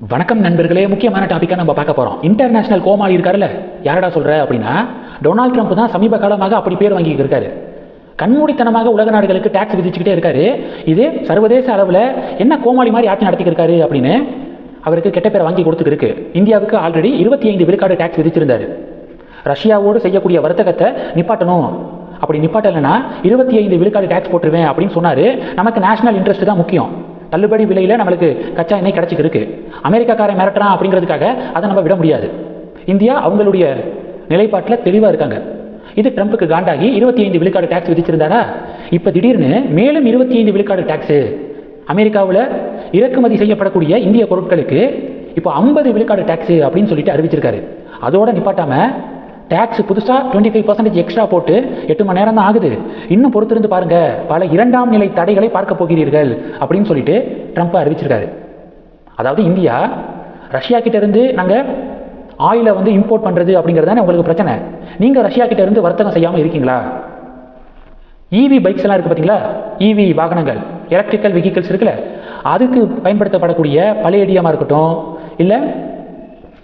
வணக்கம் நண்பர்களே முக்கியமான டாப்பிக்காக நம்ம பார்க்க போகிறோம் இன்டர்நேஷனல் கோமாளி இருக்காருல்ல? யாரடா சொல்கிற அப்படின்னா டொனால்ட் ட்ரம்ப் தான் சமீப காலமாக அப்படி பேர் வாங்கிட்டு இருக்காரு. கண்மூடித்தனமாக உலக நாடுகளுக்கு டேக்ஸ் விதிச்சுக்கிட்டே இருக்காரு. இது சர்வதேச அளவில் என்ன கோமாளி மாதிரி ஆட்சி நடத்திக்கிருக்காரு அப்படின்னு அவருக்கு கெட்ட பேர் வாங்கி கொடுத்துருக்கு இந்தியாவுக்கு ஆல்ரெடி இருபத்தி ஐந்து விழுக்காடு டேக்ஸ் விதிச்சிருந்தாரு. ரஷ்யாவோடு செய்யக்கூடிய வர்த்தகத்தை நிப்பாட்டணும். அப்படி நிப்பாட்டலைன்னா இருபத்தி ஐந்து விழுக்காடு டேக்ஸ் போட்டுருவேன் அப்படின்னு சொன்னார். நமக்கு நேஷனல் இன்ட்ரெஸ்ட் தான் முக்கியம். தள்ளுபடி விலையில் நம்மளுக்கு கச்சா எண்ணெய் கிடச்சிக்கு அமெரிக்காக்காரன் மிரட்டுறான் அப்படிங்கிறதுக்காக அதை நம்ம விட முடியாது. இந்தியா அவங்களுடைய நிலைப்பாட்டில் தெளிவாக இருக்காங்க. இது ட்ரம்ப்புக்கு காண்டாகி இருபத்தி ஐந்து விழுக்காடு டேக்ஸ் விதிச்சிருந்தாரா? இப்போ திடீர்னு மேலும் இருபத்தி ஐந்து விழுக்காடு டேக்ஸு அமெரிக்காவில் இறக்குமதி செய்யப்படக்கூடிய இந்திய பொருட்களுக்கு இப்போ ஐம்பது விழுக்காடு டேக்ஸு அப்படின்னு சொல்லிட்டு அறிவிச்சிருக்காரு. அதோட நிப்பாட்டாமல் டேக்ஸ் புதுசாக டுவெண்ட்டி ஃபைவ் பர்சன்டேஜ் எக்ஸ்ட்ரா போட்டு எட்டு மணி நேரம் தான் ஆகுது. இன்னும் பொறுத்திருந்து பாருங்கள் பல இரண்டாம் நிலை தடைகளை பார்க்க போகிறீர்கள் அப்படின்னு சொல்லிட்டு ட்ரம்ப் அறிவிச்சிருக்காரு. அதாவது இந்தியா ரஷ்யா கிட்டேருந்து நாங்கள் ஆயிலை வந்து இம்போர்ட் பண்ணுறது அப்படிங்கிறது தானே உங்களுக்கு பிரச்சனை. நீங்கள் ரஷ்யா கிட்டேருந்து வர்த்தகம் செய்யாமல் இருக்கீங்களா? இவி பைக்ஸ் எல்லாம் இருக்குது பார்த்தீங்களா இவி வாகனங்கள் எலக்ட்ரிக்கல் வெஹிக்கிள்ஸ் இருக்குல்ல அதுக்கு பயன்படுத்தப்படக்கூடிய பழைய பழையடியமாக இருக்கட்டும் இல்லை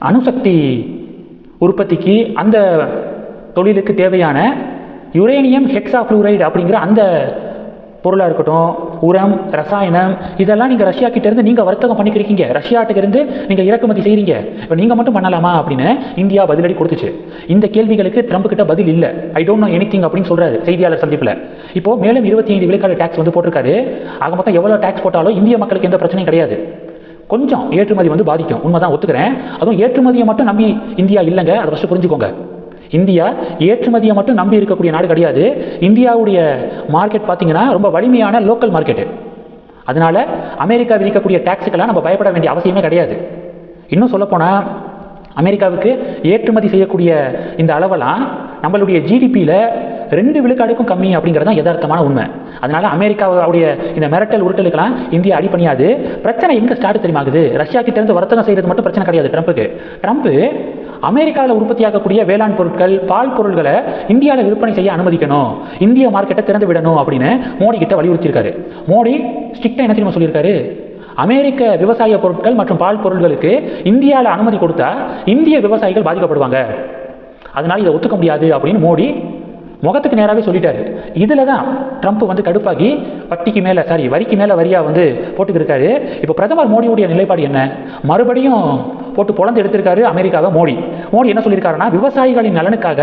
அணுசக்தி உற்பத்திக்கு அந்த தொழிலுக்கு தேவையான யுரேனியம் ஹெக்ஸாஃப்ளூரைடு அப்படிங்கிற அந்த பொருளாக இருக்கட்டும் உரம் ரசாயனம் இதெல்லாம் நீங்கள் ரஷ்யா நீங்கள் வர்த்தகம் பண்ணிக்கிறீங்க ரஷ்யாட்டுக்கிருந்து நீங்கள் இறக்குமதி செய்கிறீங்க இப்போ நீங்கள் மட்டும் பண்ணலாமா அப்படின்னு இந்தியா பதிலடி கொடுத்துச்சு. இந்த கேள்விகளுக்கு ட்ரம்ப் கிட்ட பதில் இல்லை. I don't know anything அப்படின்னு சொல்கிறாரு செய்தியாளர் சந்திப்பில். இப்போ மேலும் இருபத்தி ஐந்து விழுக்காடு டேக்ஸ் வந்து போட்டிருக்காரு. ஆக மொத்தம் எவ்வளோ டேக்ஸ் போட்டாலும் இந்திய மக்களுக்கு எந்த பிரச்சனையும் கிடையாது. கொஞ்சம் ஏற்றுமதி வந்து பாதிக்கும். உண்மைதான் ஒத்துக்கிறேன். அதுவும் ஏற்றுமதியை மட்டும் நம்பி இந்தியா இல்லைங்க. அதை ஃபஸ்ட்டு புரிஞ்சுக்கோங்க. இந்தியா ஏற்றுமதியை மட்டும் நம்பி இருக்கக்கூடிய நாடு கிடையாது. இந்தியாவுடைய மார்க்கெட் பார்த்தீங்கன்னா ரொம்ப வலிமையான லோக்கல் மார்க்கெட்டு அதனால் அமெரிக்கா விதிக்கக்கூடிய டேக்ஸுக்கெல்லாம் நம்ம பயப்பட வேண்டிய அவசியமே கிடையாது. இன்னும் சொல்லப்போனால் அமெரிக்காவுக்கு ஏற்றுமதி செய்யக்கூடிய இந்த அளவெல்லாம் நம்மளுடைய ஜிடிபியில் ரெண்டு விழுக்காடுக்கும் கம்மி அப்படிங்கிறது தான் யதார்த்தமான உண்மை. அதனால அமெரிக்காவுடைய இந்த மிரட்டல் உருட்டலுக்கெல்லாம் இந்தியா அடிப்பணியாது பிரச்சனை எங்கே ஸ்டார்ட் தெரியுமாகுது? ரஷ்யா கிட்ட இருந்து வர்த்தகம் செய்யறது மட்டும் பிரச்சனை கிடையாது ட்ரம்ப்புக்கு. ட்ரம்ப் அமெரிக்காவில் உற்பத்தியாகக்கூடிய வேளாண் பொருட்கள் பால் பொருட்களை இந்தியாவில் விற்பனை செய்ய அனுமதிக்கணும். இந்திய மார்க்கெட்டை திறந்து விடணும் அப்படின்னு மோடி கிட்ட வலியுறுத்தியிருக்காரு. மோடி ஸ்ட்ரிக்டாக என்ன தெரியுமா சொல்லியிருக்காரு? அமெரிக்க விவசாய பொருட்கள் மற்றும் பால் பொருட்களுக்கு இந்தியாவில் அனுமதி கொடுத்தா இந்திய விவசாயிகள் பாதிக்கப்படுவாங்க. அதனால இதை ஒத்துக்க முடியாது அப்படின்னு மோடி முகத்துக்கு நேராகவே சொல்லிட்டாரு. இதில் தான் ட்ரம்ப் வந்து கடுப்பாகி வட்டிக்கு மேலே சாரி வரிக்கு மேலே வரியாக வந்து போட்டுக்கிருக்காரு. இப்போ பிரதமர் மோடியுடைய நிலைப்பாடு என்ன? மறுபடியும் போட்டு பொழந்து எடுத்திருக்காரு அமெரிக்காவை மோடி. மோடி என்ன சொல்லியிருக்காருன்னா விவசாயிகளின் நலனுக்காக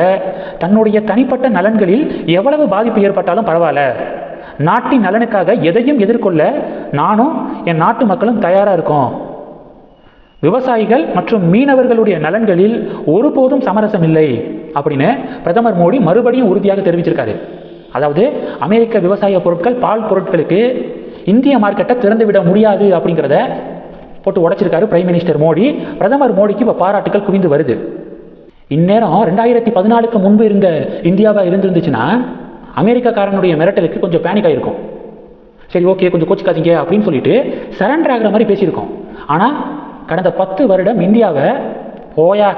தன்னுடைய தனிப்பட்ட நலன்களில் எவ்வளவு பாதிப்பு ஏற்பட்டாலும் பரவாயில்ல. நாட்டின் நலனுக்காக எதையும் எதிர்கொள்ள நானும் என் நாட்டு மக்களும் தயாராக இருக்கோம். விவசாயிகள் மற்றும் மீனவர்களுடைய நலன்களில் ஒருபோதும் சமரசம் இல்லை. அப்படின்னு பிரதமர் மோடி மறுபடியும் உறுதியாக தெரிவிச்சிருக்காரு. அதாவது அமெரிக்க விவசாய பொருட்கள் பால் பொருட்களுக்கு இந்திய மார்க்கெட்டை திறந்து விட முடியாது அப்படிங்கிறத போட்டு உடைச்சிருக்காரு பிரைம் மினிஸ்டர் மோடி. பிரதமர் மோடிக்கு இப்போ பாராட்டுகள் குவிந்து வருது. இந்நேரம் ரெண்டாயிரத்தி பதினாலுக்கு முன்பு இருந்த இந்தியாவாக இருந்திருந்துச்சுன்னா அமெரிக்காக்காரனுடைய மிரட்டலுக்கு கொஞ்சம் பேனிக் ஆகிருக்கும் சரி ஓகே கொஞ்சம் கோச்சிக்காதீங்க அப்படின்னு சொல்லிட்டு சரண்டர் ஆகிற மாதிரி பேசியிருக்கோம். ஆனால் கடந்த பத்து வருடம் இந்தியாவை போயா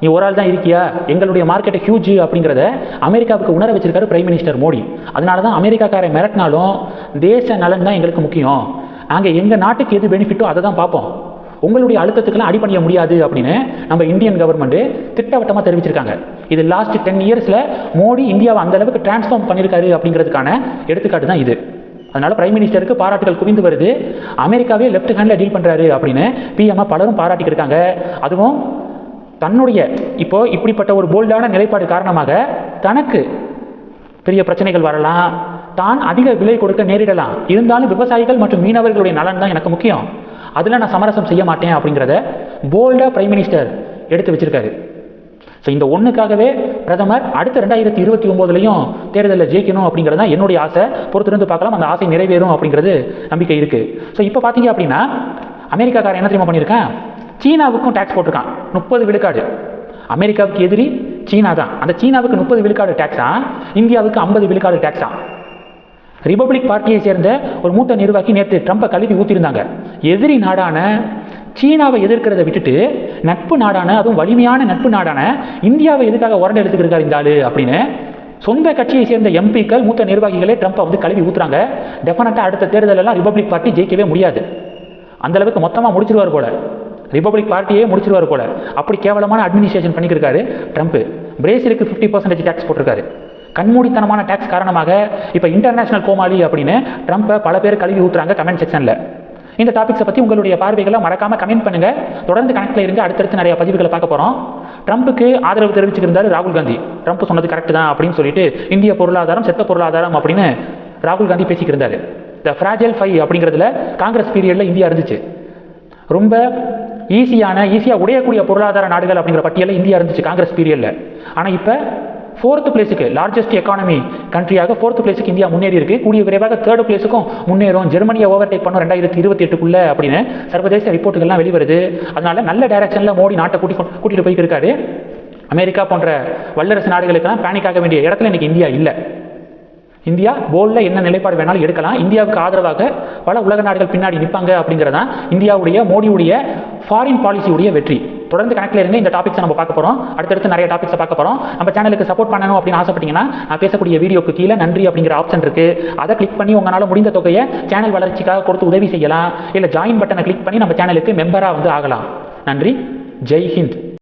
நீ ஒரு ஆள் தான் இருக்கியா? எங்களுடைய மார்க்கெட்டை ஹியூஜ் அப்படிங்கிறத அமெரிக்காவுக்கு உணர வச்சிருக்காரு பிரைம் மினிஸ்டர் மோடி. அதனால தான் அமெரிக்காக்காரை மிரட்டினாலும் தேச நலன் தான் எங்களுக்கு முக்கியம். நாங்கள் எங்கள் நாட்டுக்கு எது பெனிஃபிட்டோ அதை தான் பார்ப்போம். உங்களுடைய அழுத்தத்துக்கெல்லாம் அடிப்பணிய முடியாது அப்படின்னு நம்ம இந்தியன் கவர்மெண்ட் திட்டவட்டமாக தெரிவிச்சிருக்காங்க. இது லாஸ்ட் டென் இயர்ஸில் மோடி இந்தியாவை அந்த அளவுக்கு டிரான்ஸ்ஃபார்ம் பண்ணியிருக்காரு அப்படிங்கிறதுக்கான எடுத்துக்காட்டு தான் இது. அதனால பிரைம் மினிஸ்டருக்கு பாராட்டுகள் குவிந்து வருது. அமெரிக்காவே லெஃப்ட் ஹேண்டில் டீல் பண்ணுறாரு அப்படின்னு பிஎம்ஆ பலரும் பாராட்டிக்கிருக்காங்க அதுவும் தன்னுடைய இப்போ இப்படிப்பட்ட ஒரு போல்டான நிலைப்பாடு காரணமாக தனக்கு பெரிய பிரச்சனைகள் வரலாம். தான் அதிக விலை கொடுக்க நேரிடலாம். இருந்தாலும் விவசாயிகள் மற்றும் மீனவர்களுடைய நலன் தான் எனக்கு முக்கியம். அதில் நான் சமரசம் செய்ய மாட்டேன் அப்படிங்கிறத போல்டாக பிரைம் மினிஸ்டர் எடுத்து வச்சிருக்காரு. ஸோ இந்த ஒன்றுக்காகவே பிரதமர் அடுத்த ரெண்டாயிரத்தி இருபத்தி ஒம்போதுலையும் தேர்தலில் ஜெயிக்கணும் அப்படிங்கிறது தான் என்னுடைய ஆசை. பொறுத்திருந்து பார்க்கலாம். அந்த ஆசை நிறைவேறும் அப்படிங்கிறது நம்பிக்கை இருக்குது ஸோ இப்போ பார்த்தீங்க அப்படின்னா அமெரிக்காக்காரன் என்ன தெரியுமா பண்ணியிருக்கேன்? சீனாவுக்கும் டேக்ஸ் போட்டிருக்கான். முப்பது விழுக்காடு. அமெரிக்காவுக்கு எதிரி சீனா தான். அந்த சீனாவுக்கு முப்பது விழுக்காடு டேக்ஸா இந்தியாவுக்கு ஐம்பது விழுக்காடு டேக்ஸா ரிபப்ளிக் பார்ட்டியை சேர்ந்த ஒரு மூத்த நிர்வாகி நேற்று ட்ரம்ப்பை கழுவி ஊற்றிருந்தாங்க எதிரி நாடான சீனாவை எதிர்க்கிறத விட்டுட்டு நட்பு நாடான அதுவும் வலிமையான நட்பு நாடான இந்தியாவை எதுக்காக உரண்டு எடுத்துக்கிருக்காரு இந்த ஆளு அப்படின்னு சொந்த கட்சியை சேர்ந்த எம்பிக்கள் மூத்த நிர்வாகிகளே ட்ரம்ப்பை வந்து கழுவி ஊத்துறாங்க. டெஃபினட்டாக அடுத்த தேர்தலெல்லாம் ரிபப்ளிக் பார்ட்டி ஜெயிக்கவே முடியாது. அந்த அளவுக்கு மொத்தமாக முடிச்சிருவார் போல. ரிப்பப்ளிக் பார்ட்டியே முடிச்சிருவார் போல. அப்படி கேவலமான அட்மினிஸ்ட்ரேஷன் பண்ணிக்கிருக்காரு ட்ரம்ப் பிரேசிலுக்கு ஃபிஃப்டி பர்சன்டேஜ் டேக்ஸ் போட்டிருக்காரு. கண்மூடித்தனமான டேக்ஸ் காரணமாக இப்போ இன்டர்நேஷனல் கோமாளி அப்படின்னு ட்ரம்ப்பை பல பேர் கழுவி ஊத்துறாங்க கமெண்ட் செக்ஷனில் இந்த டாபிக்ஸை பற்றி உங்களுடைய பார்வைகளை மறக்காம கமெண்ட் பண்ணுங்க. தொடர்ந்து கணக்கில் இருங்க. அடுத்தடுத்து நிறைய பதிவுகளை பார்க்க போகிறோம் ட்ரம்ப்புக்கு ஆதரவு தெரிவிச்சிருந்தார் ராகுல் காந்தி. ட்ரம்ப் சொன்னது கரெக்ட் தான் அப்படின்னு சொல்லிட்டு இந்திய பொருளாதாரம் செத்த பொருளாதாரம் அப்படின்னு ராகுல் காந்தி பேசிக்கிருந்தார். த ஃப்ராஜல் ஃபை அப்படிங்கிறதுல காங்கிரஸ் பீரியடில் இந்தியா இருந்துச்சு. ரொம்ப ஈஸியான ஈஸியாக உடையக்கூடிய பொருளாதார நாடுகள் அப்படிங்கிற பட்டியலில் இந்தியா இருந்துச்சு காங்கிரஸ் பீரியடில் ஆனால் இப்போ ஃபோர்த்து பிளேஸுக்கு லார்ஜஸ்ட் எக்கானமி கண்ட்ரியாக ஃபோர்த் பிளேஸுக்கு இந்தியா முன்னேறி இருக்கு. கூடிய விரைவாக தேர்ட் பிளேஸுக்கும் முன்னேறும். ஜெர்மனியை ஓவர்டேக் பண்ணும் ரெண்டாயிரத்தி இருபத்தி எட்டுக்குள்ளே அப்படின்னு சர்வதேச ரிப்போர்ட்டுகள்லாம் வெளிவருது. அதனால நல்ல டைரக்ஷனில் மோடி நாட்டை கூட்டி கூட்டிகிட்டு போய்க்கிருக்காரு அமெரிக்கா போன்ற வல்லரசு நாடுகளுக்கெல்லாம் பேனிக் ஆக வேண்டிய இடத்துல இன்றைக்கி இந்தியா இல்லை. இந்தியா போல்டில் என்ன நிலைப்பாடு வேணாலும் எடுக்கலாம். இந்தியாவுக்கு ஆதரவாக பல உலக நாடுகள் பின்னாடி நிற்பாங்க அப்படிங்கிறதான் இந்தியாவுடைய மோடியுடைய ஃபாரின் பாலிசியுடைய வெற்றி. தொடர்ந்து கணக்கில் இருந்து இந்த டாபிக்ஸை நம்ம பார்க்க போகிறோம் அடுத்தடுத்து நிறைய டாபிக்ஸை பார்க்க போகிறோம் நம்ம சேனலுக்கு சப்போர்ட் பண்ணணும் அப்படின்னு ஆசைப்பட்டீங்கன்னா நான் பேசக்கூடிய வீடியோக்கு கீழே நன்றி அப்படிங்கிற ஆப்ஷன் இருக்குது அதை கிளிக் பண்ணி உங்களால் முடிந்த தொகையை சேனல் வளர்ச்சிக்காக கொடுத்து உதவி செய்யலாம். இல்லை ஜாயின் பட்டனை கிளிக் பண்ணி நம்ம சேனலுக்கு மெம்பராக வந்து ஆகலாம். நன்றி. ஜெய் ஹிந்த்.